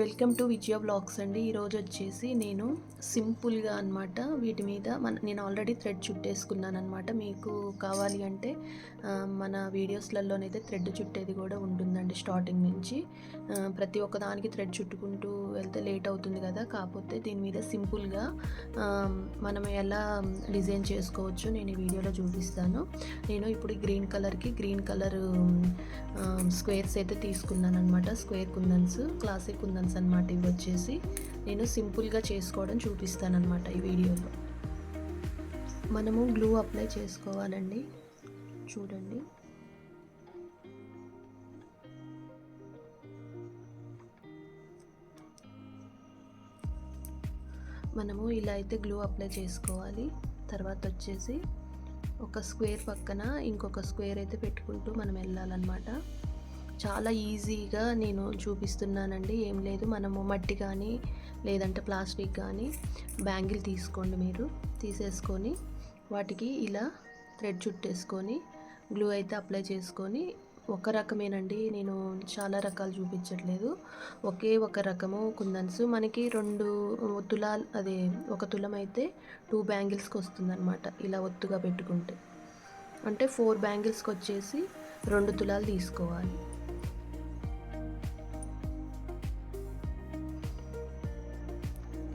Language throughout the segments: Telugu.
వెల్కమ్ టు విజయ బ్లాగ్స్ అండి. ఈరోజు వచ్చేసి నేను సింపుల్గా అనమాట వీటి మీద మన నేను ఆల్రెడీ థ్రెడ్ చుట్టేసుకున్నాను అనమాట మీకు కావాలి అంటే మన వీడియోస్లలోనైతే థ్రెడ్ చుట్టేది కూడా ఉంటుందండి స్టార్టింగ్ నుంచి. ప్రతి ఒక్క దానికి థ్రెడ్ చుట్టుకుంటూ వెళ్తే లేట్ అవుతుంది కదా. కాకపోతే దీని మీద సింపుల్గా మనం ఎలా డిజైన్ చేసుకోవచ్చు నేను ఈ వీడియోలో చూపిస్తాను. నేను ఇప్పుడు గ్రీన్ కలర్కి గ్రీన్ కలర్ స్క్వేర్స్ అయితే తీసుకున్నాను అనమాట స్క్వేర్ కుందన్స్ క్లాసిక్ కుందన్స్ అనమాట ఇవి వచ్చేసి నేను సింపుల్గా చేసుకోవడం చూపిస్తాను అనమాట ఈ వీడియోలో. మనము గ్లూ అప్లై చేసుకోవాలండి. చూడండి. మనము ఇలా అయితే గ్లూ అప్లై చేసుకోవాలి. తర్వాత వచ్చేసి ఒక స్క్వేర్ పక్కన ఇంకొక స్క్వేర్ అయితే పెట్టుకుంటూ మనం వెళ్ళాలన్నమాట. చాలా ఈజీగా నేను చూపిస్తున్నానండి. ఏం లేదు మనము మట్టి కానీ లేదంటే ప్లాస్టిక్ కానీ బ్యాంగిల్ తీసుకోండి మీరు. తీసేసుకొని వాటికి ఇలా థ్రెడ్ చుట్టేసుకొని గ్లూ అయితే అప్లై చేసుకొని ఒక రకమేనండి. నేను చాలా రకాలు చూపించట్లేదు. ఒకే ఒక రకము కుందన్స్. మనకి రెండు తులాలు అదే ఒక తులం అయితే టూ బ్యాంగిల్స్కి వస్తుందన్నమాట ఇలా ఒత్తుగా పెట్టుకుంటే. అంటే ఫోర్ బ్యాంగిల్స్కి వచ్చేసి రెండు తులాలు తీసుకోవాలి.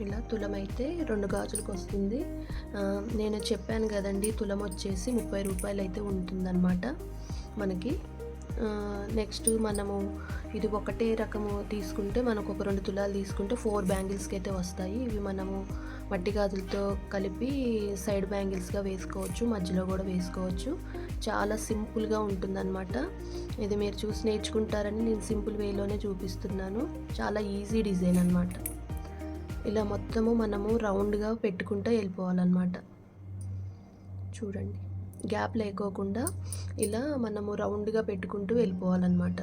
ఇలా తులం అయితే రెండు గాజులకు వస్తుంది నేను చెప్పాను కదండి తులం వచ్చేసి ముప్పై రూపాయలు అయితే ఉంటుందన్నమాట మనకి. నెక్స్ట్ మనము ఇది ఒకటే రకము తీసుకుంటే మనకు ఒక రెండు తులాలు తీసుకుంటే ఫోర్ బ్యాంగిల్స్కి అయితే వస్తాయి. ఇవి మనము మట్టి గాజులతో కలిపి సైడ్ బ్యాంగిల్స్గా వేసుకోవచ్చు మధ్యలో కూడా వేసుకోవచ్చు. చాలా సింపుల్గా ఉంటుందన్నమాట. ఇది మీరు చూసి నేర్చుకుంటారని నేను సింపుల్ వేలోనే చూపిస్తున్నాను. చాలా ఈజీ డిజైన్ అన్నమాట. ఇలా మొత్తము మనము రౌండ్గా పెట్టుకుంటూ వెళ్ళిపోవాలన్నమాట. చూడండి. గ్యాప్ లేకోకుండా ఇలా మనము రౌండ్గా పెట్టుకుంటూ వెళ్ళిపోవాలన్నమాట.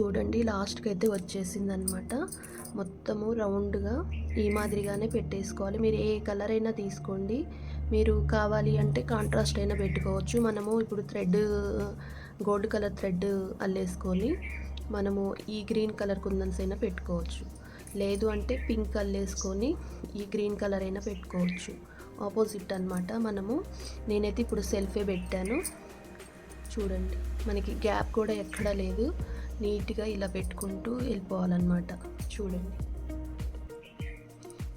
చూడండి లాస్ట్కి అయితే వచ్చేసింది అనమాట మొత్తము రౌండ్గా ఈ మాదిరిగానే పెట్టేసుకోవాలి. మీరు ఏ కలర్ అయినా తీసుకోండి. మీరు కావాలి అంటే కాంట్రాస్ట్ అయినా పెట్టుకోవచ్చు. మనము ఇప్పుడు థ్రెడ్ గోల్డ్ కలర్ థ్రెడ్ అల్లేసుకొని మనము ఈ గ్రీన్ కలర్ కుందన్స్ అయినా పెట్టుకోవచ్చు. లేదు అంటే పింక్ అల్లేసుకొని ఈ గ్రీన్ కలర్ అయినా పెట్టుకోవచ్చు. ఆపోజిట్ అనమాట మనము. నేనైతే ఇప్పుడు సెల్ఫే పెట్టాను. చూడండి మనకి గ్యాప్ కూడా ఎక్కడా లేదు. నీట్గా ఇలా పెట్టుకుంటూ వెళ్ళిపోవాలన్నమాట. చూడండి.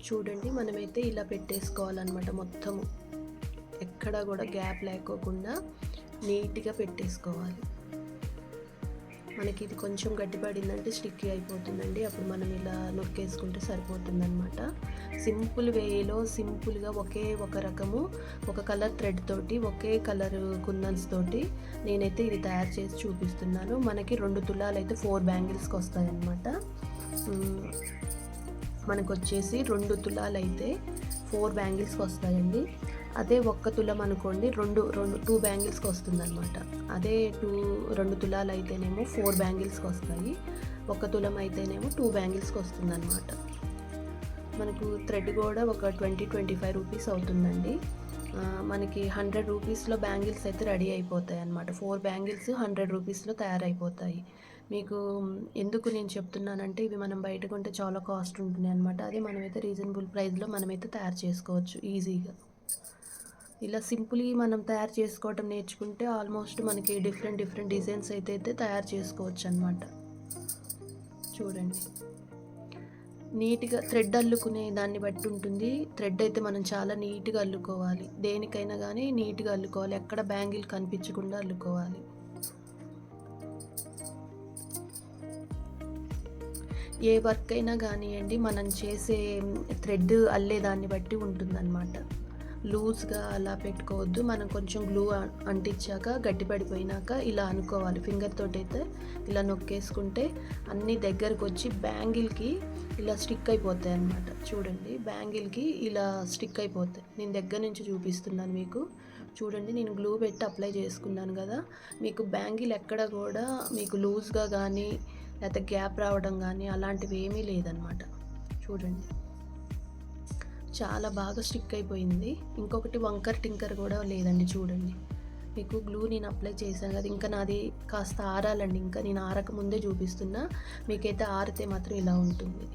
చూడండి మనమైతే ఇలా పెట్టేసుకోవాలన్నమాట మొత్తము. ఎక్కడ కూడా గ్యాప్ లేకోకుండా నీట్గా పెట్టేసుకోవాలి. మనకి ఇది కొంచెం గట్టిపడిందంటే స్టిక్కీ అయిపోతుందండి. అప్పుడు మనం ఇలా నొక్కేసుకుంటే సరిపోతుందనమాట సింపుల్ వేలో సింపుల్గా ఒకే ఒక రకము ఒక కలర్ థ్రెడ్ తోటి ఒకే కలర్ కుందన్స్ తోటి నేనైతే ఇది తయారు చేసి చూపిస్తున్నాను. మనకి రెండు తులాలు అయితే ఫోర్ బ్యాంగిల్స్కి వస్తాయన్నమాట. మనకు వచ్చేసి రెండు తులాలు అయితే ఫోర్ బ్యాంగిల్స్కి వస్తాయండి. అదే ఒక్క తులం అనుకోండి రెండు రెండు టూ బ్యాంగిల్స్కి వస్తుంది అనమాట అదే టూ రెండు తులాలు అయితేనేమో ఫోర్ బ్యాంగిల్స్కి వస్తాయి. ఒక తులం అయితేనేమో టూ బ్యాంగిల్స్కి వస్తుంది అనమాట మనకు థ్రెడ్ కూడా ఒక ట్వంటీ ట్వంటీ ఫైవ్ రూపీస్ అవుతుందండి మనకి హండ్రెడ్ రూపీస్లో బ్యాంగిల్స్ అయితే రెడీ అయిపోతాయి అనమాట ఫోర్ బ్యాంగిల్స్ హండ్రెడ్ రూపీస్లో తయారైపోతాయి. మీకు ఎందుకు నేను చెప్తున్నానంటే ఇవి మనం బయట కొంటే చాలా కాస్ట్ ఉంటుంది అనమాట అదే మనమైతే రీజనబుల్ ప్రైస్లో మనమైతే తయారు చేసుకోవచ్చు ఈజీగా ఇలా సింపుల్గా మనం తయారు చేసుకోవటం నేర్చుకుంటే ఆల్మోస్ట్ మనకి డిఫరెంట్ డిఫరెంట్ డిజైన్స్ అయితే అయితే తయారు చేసుకోవచ్చు అనమాట చూడండి. నీట్గా థ్రెడ్ అల్లుకునే దాన్ని బట్టి ఉంటుంది. థ్రెడ్ అయితే మనం చాలా నీట్గా అల్లుకోవాలి. దేనికైనా కానీ నీట్గా అల్లుకోవాలి. ఎక్కడ బ్యాంగిల్ కనిపించకుండా అల్లుకోవాలి. ఏ వర్క్ అయినా కానివ్వండి మనం చేసే థ్రెడ్ అల్లే దాన్ని బట్టి ఉంటుందన్నమాట. లూజ్గా అలా పెట్టుకోవద్దు. మనం కొంచెం గ్లూ అంటించాక గట్టిపడిపోయినాక ఇలా అనుకోవాలి. ఫింగర్ తోటైతే అయితే ఇలా నొక్కేసుకుంటే అన్ని దగ్గరకు వచ్చి బ్యాంగిల్కి ఇలా స్టిక్ అయిపోతాయి అన్నమాట. చూడండి బ్యాంగిల్కి ఇలా స్టిక్ అయిపోతాయి. నేను దగ్గర నుంచి చూపిస్తున్నాను మీకు. చూడండి నేను గ్లూ పెట్టి అప్లై చేసుకున్నాను కదా. మీకు బ్యాంగిల్ ఎక్కడ కూడా మీకు లూజ్గా కానీ లేకపోతే గ్యాప్ రావడం కానీ అలాంటివి ఏమీ లేదనమాట చూడండి. చాలా బాగా స్టిక్ అయిపోయింది. ఇంకొకటి వంకర్ టింకర్ కూడా లేదండి చూడండి. మీకు గ్లూ నేను అప్లై చేశాను కదా ఇంకా నాది కాస్త ఆరాలండి. ఇంకా నేను ఆరక ముందే చూపిస్తున్నా. మీకైతే ఆరితే మాత్రం ఇలా ఉంటుంది.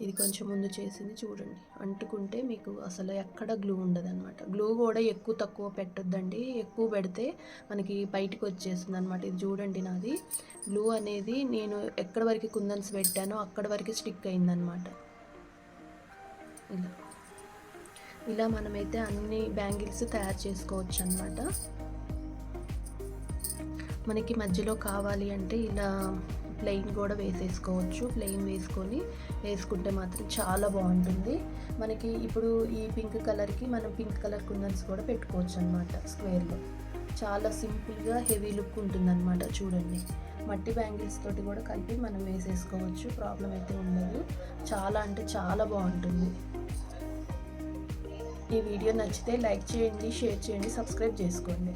ఇది కొంచెం ముందు చేసింది చూడండి. అంటుకుంటే మీకు అసలు ఎక్కడ గ్లూ ఉండదన్నమాట. గ్లూ కూడా ఎక్కువ తక్కువ పెట్టొద్దండి. ఎక్కువ పెడితే మనకి బయటికి వచ్చేస్తుంది అనమాట ఇది చూడండి నాది. గ్లూ అనేది నేను ఎక్కడి వరకు కుందన్స్ పెట్టానో అక్కడ వరకు స్టిక్ అయిందనమాట ఇలా ఇలా మనమైతే అన్ని బ్యాంగిల్స్ తయారు చేసుకోవచ్చు అనమాట మనకి మధ్యలో కావాలి అంటే ఇలా ప్లెయిన్ కూడా వేసేసుకోవచ్చు. ప్లెయిన్ వేసుకొని వేసుకుంటే మాత్రం చాలా బాగుంటుంది. మనకి ఇప్పుడు ఈ పింక్ కలర్కి మనం పింక్ కలర్ కుందన్స్ కూడా పెట్టుకోవచ్చు అనమాట స్క్వేర్లో. చాలా సింపుల్గా హెవీ లుక్ ఉంటుందన్నమాట చూడండి. మట్టి బ్యాంగిల్స్ తోటి కూడా కలిపి మనం వేసేసుకోవచ్చు. ప్రాబ్లం అయితే ఉండదు. చాలా అంటే చాలా బాగుంటుంది. ఈ వీడియో నచ్చితే లైక్ చేయండి షేర్ చేయండి సబ్స్క్రైబ్ చేసుకోండి.